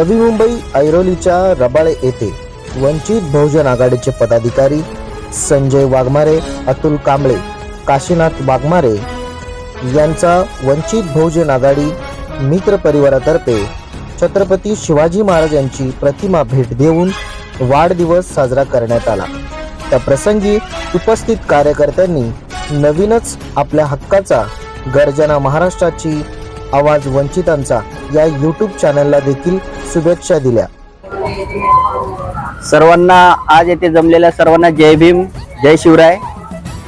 नवी मुंबई ऐरोलीच्या रबाळे येथे वंचित बहुजन आघाडीचे पदाधिकारी संजय वाघमारे अतुल कांबळे काशीनाथ वाघमारे यांचा वंचित बहुजन आघाडी मित्र परिवारातर्फे छत्रपती शिवाजी महाराज यांची प्रतिमा भेट देऊन वाढदिवस साजरा करण्यात आला. त्या प्रसंगी उपस्थित कार्यकर्त्यांनी नवीनच आपल्या हक्काचा गर्जना महाराष्ट्राची आवाज वंचितांचा या यूट्यूब चॅनलला देखील शुभेच्छा दिल्या. सर्वांना आज येथे जमलेल्या सर्वांना जय भीम जय शिवराय.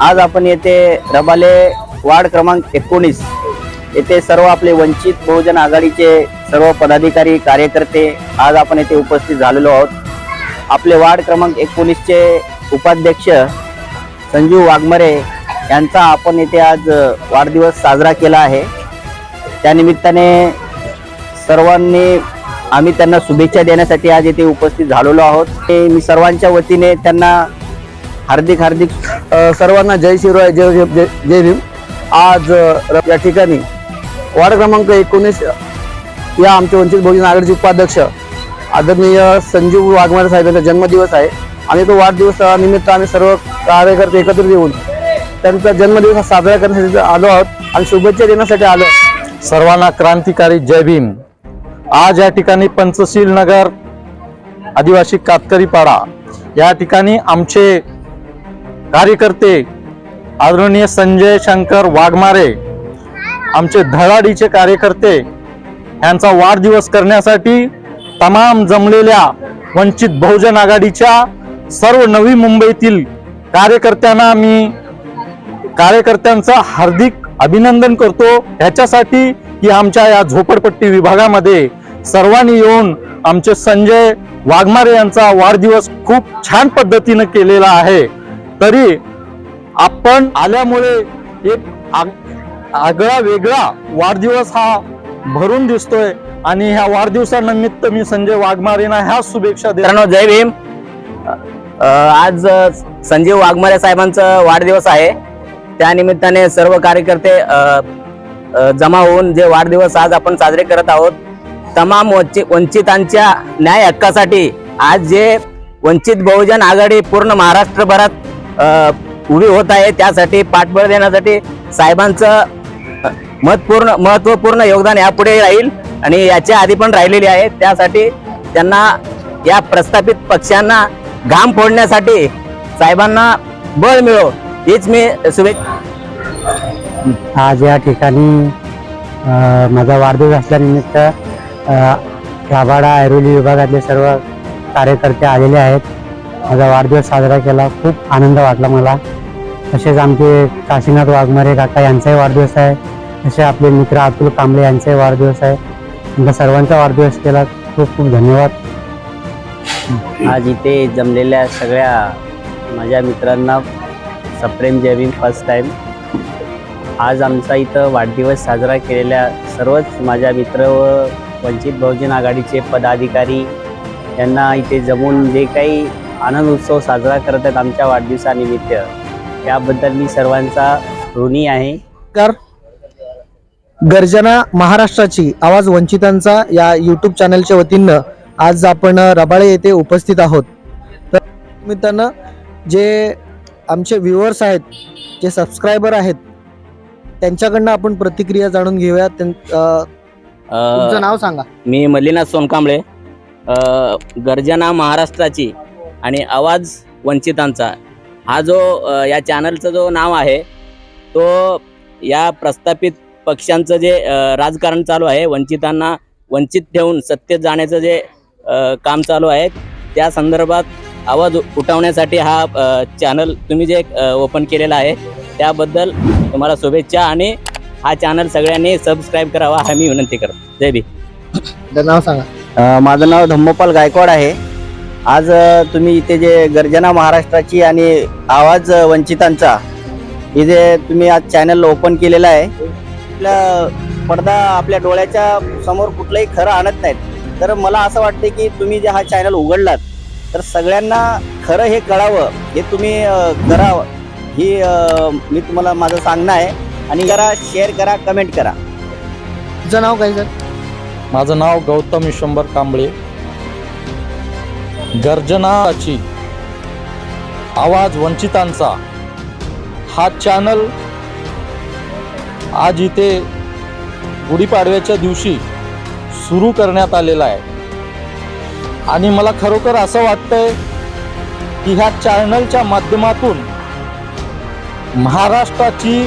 आज आपण येथे रबाले वार्ड क्रमांक एकोणीस. येथे सर्व आपले वंचित बहुजन आघाडीचे सर्व पदाधिकारी कार्यकर्ते आज आपण येथे उपस्थित झालेलो आहोत. आपले वार्ड क्रमांक एकोणीसचे उपाध्यक्ष संजीव वाघमरे यांचा आपण येथे आज वाढदिवस साजरा केला आहे. त्यानिमित्ताने सर्वांनी आम्ही त्यांना शुभेच्छा देण्यासाठी आज येथे उपस्थित झालेलो आहोत. ते मी सर्वांच्या वतीने त्यांना हार्दिक हार्दिक सर्वांना जय शिवराय जय जय जय भीम. आज या ठिकाणी वार्ड क्रमांक एकोणीस या आमचे वंचित बहुजन आघाडीचे उपाध्यक्ष आदरणीय संजीव वाघमारे साहेबांचा जन्मदिवस आहे. आणि तो वाढदिवस निमित्त आम्ही सर्व कार्यकर्ते एकत्र येऊन त्यांचा जन्मदिवस साजरा करण्यासाठी आलो आहोत आणि शुभेच्छा देण्यासाठी आलो सर्वांना क्रांतिकारी जय भीम. आज या ठिकाणी पंचशील नगर आदिवासी कातकरी पाडा या ठिकाणी आमचे कार्यकर्ते आदरणीय संजय शंकर वाघमारे आमचे धडाडीचे कार्यकर्ते यांचा वाढदिवस करण्यासाठी तमाम जमलेल्या वंचित बहुजन आघाडीच्या सर्व नवी मुंबईतील कार्यकर्त्यांना मी कार्यकर्त्यांचं हार्दिक अभिनंदन करतो. ह्याच्यासाठी की आमच्या या झोपडपट्टी विभागामध्ये सर्वांनी येऊन आमचे संजय वाघमारे यांचा वाढदिवस खूप छान पद्धतीनं केलेला आहे. तरी आपण आल्यामुळे एक आग- आगळा वेगळा वाढदिवस हा भरून दिसतोय आणि ह्या वाढदिवसानिमित्त मी संजय वाघमारेंना ह्या शुभेच्छा देतो. जय भीम. आज संजीव वाघमारे साहेबांचा वाढदिवस आहे. त्यानिमित्ताने सर्व कार्यकर्ते जमा होऊन जे वाढदिवस आज आपण साजरे करत आहोत तमाम वंचितांच्या न्याय हक्कासाठी आज जे वंचित बहुजन आघाडी पूर्ण महाराष्ट्रभरात उभी होत आहे त्यासाठी पाठबळ देण्यासाठी साहेबांचं महत्त्वपूर्ण महत्त्वपूर्ण योगदान यापुढे राहील आणि याच्या आधी पण राहिलेली आहे. त्यासाठी त्यांना या प्रस्थापित पक्षांना घाम फोडण्यासाठी साहेबांना बळ मिळो हीच मी शुभेच्छा आज या ठिकाणी माझा वाढदिवस असल्यानिमित्त अ, ऐरोली विभागातले सर्व कार्यकर्ते आलेले आहेत. माझा वाढदिवस साजरा केला. खूप आनंद वाटला मला. तसेच आमचे काशीनाथ वाघमारे काका यांचाही वाढदिवस आहे. तसे आपले मित्र अतुल कांबळे यांचाही वाढदिवस आहे. तुमचा सर्वांचा वाढदिवस केला. खूप खूप धन्यवाद. आज इथे जमलेल्या सगळ्या माझ्या मित्रांना सप्रेम जय फर्स्ट टाइम. आज आमचा इथं वाढदिवस साजरा केलेल्या सर्वच माझ्या मित्र व वंचित बहुजन आघाडीचे पदाधिकारी यांना इथे जमून जे काही आनंद उत्सव साजरा करत आहेत आमच्या वाढदिवसानिमित्त त्याबद्दल मी सर्वांचा ऋणी आहे. गर्जना महाराष्ट्राची आवाज वंचितांचा या यूट्यूब चॅनलच्या वतीनं आज आपण रबाळे येथे उपस्थित आहोत. तर निमित्तानं जे आमचे व्ह्युअर्स आहेत जे सबस्क्रायबर आहेत त्यांच्याकडनं आपण प्रतिक्रिया जाणून घेऊया. त्यां- तुमचं नाव सांगा. मी मल्लीनाथ सोनकांबळे. अ, गर्जना महाराष्ट्राची आणि आवाज वंचितांचा. हा जो अ, या चॅनलचं जो नाव आहे तो या प्रस्थापित पक्षांचं जे अ, राजकारण चालू आहे वंचितांना वंचित ठेवून सत्तेत जाण्याचं जे अ, काम चालू आहे त्या संदर्भात आवाज उठवण्यासाठी हा चॅनल तुम्ही जे ओपन केलेला आहे त्याबद्दल तुम्हाला शुभेच्छा आणि हा चॅनल सगळ्यांनी सबस्क्राईब करावा हा मी विनंती करतो. जय तुमचं नाव सांगा. माझं नाव धम्मपाल गायकवाड आहे. आज तुम्ही इथे जे गर्जना महाराष्ट्राची आणि आवाज वंचितांचा हे जे तुम्ही आज चॅनल ओपन केलेलं आहे आपल्या पडदा आपल्या डोळ्याच्या समोर कुठलंही खरं आणत नाहीत. तर मला असं वाटतं की तुम्ही जे हा चॅनल उघडलात तर सगळ्यांना खरं हे कळावं हे तुम्ही करावं. ही मी तुम्हाला माझं सांगणं आहे. आणि जरा शेअर करा कमेंट करा. तुमचं नाव काय सर माझं नाव गौतम विश्वंभर कांबळे. गर्जनाची आवाज वंचितांचा. हा चॅनल आज इथे गुढीपाडव्याच्या दिवशी सुरू करण्यात आलेला आहे. आणि मला खरोखर असं वाटतंय की ह्या चॅनलच्या माध्यमातून महाराष्ट्राची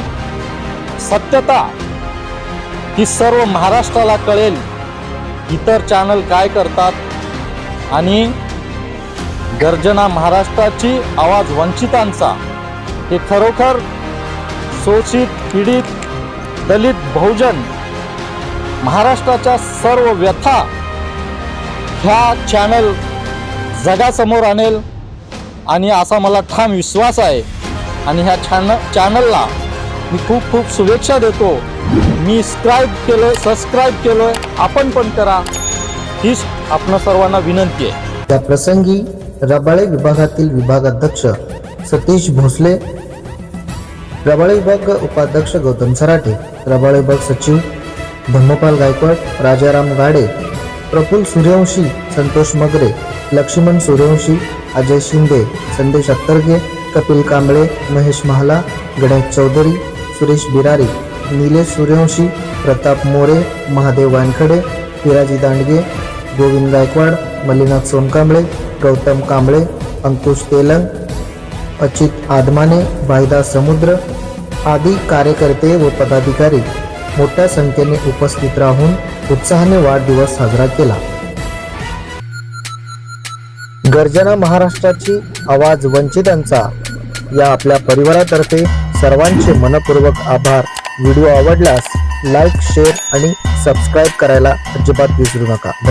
सत्यता ही सर्व महाराष्ट्राला कळेल. इतर चॅनल काय करतात आणि गर्जना महाराष्ट्राची आवाज वंचितांचा. हे खरोखर शोषित पीडित दलित बहुजन महाराष्ट्राच्या सर्व व्यथा ह्या चॅनल जगासमोर आणेल आणि असा मला ठाम विश्वास आहे. आणि ह्या छान चॅनलला मी खूप खूप शुभेच्छा देतो. मी स्क्राईब केलं सबस्क्राईब केलं आपण पण करा. हीच आपणा सर्वांना विनंती आहे. त्या प्रसंगी रबाळे विभागातील विभागाध्यक्ष सतीश भोसले रबाळे विभाग उपाध्यक्ष गौतम सराठे रबाळे विभाग सचिव धम्मपाल गायकवाड राजाराम गाडे प्रफुल सूर्यवंशी संतोष मगरे लक्ष्मण सूर्यवंशी अजय शिंदे संदेश अत्तरगे कपिल कांबळे महेश महाला गणेश चौधरी सुरेश बिरारी निलेश सूर्यवंशी प्रताप मोरे महादेव वानखडे पिराजी दांडगे गोविंद गायकवाड मल्लीनाथ सोनकांबळे गौतम कांबळे अंकुश तेलंग अचित आदमाने भाईदा समुद्र आदी कार्यकर्ते व पदाधिकारी मोठ्या संख्येने उपस्थित राहून उत्साहाने वाढदिवस साजरा केला. गर्जना महाराष्ट्राची आवाज वंचितांचा या आपल्या परिवारातर्फे सर्वांचे मनपूर्वक आभार. व्हिडिओ आवडल्यास लाईक शेअर आणि सबस्क्राईब करायला अजिबात विसरू नका.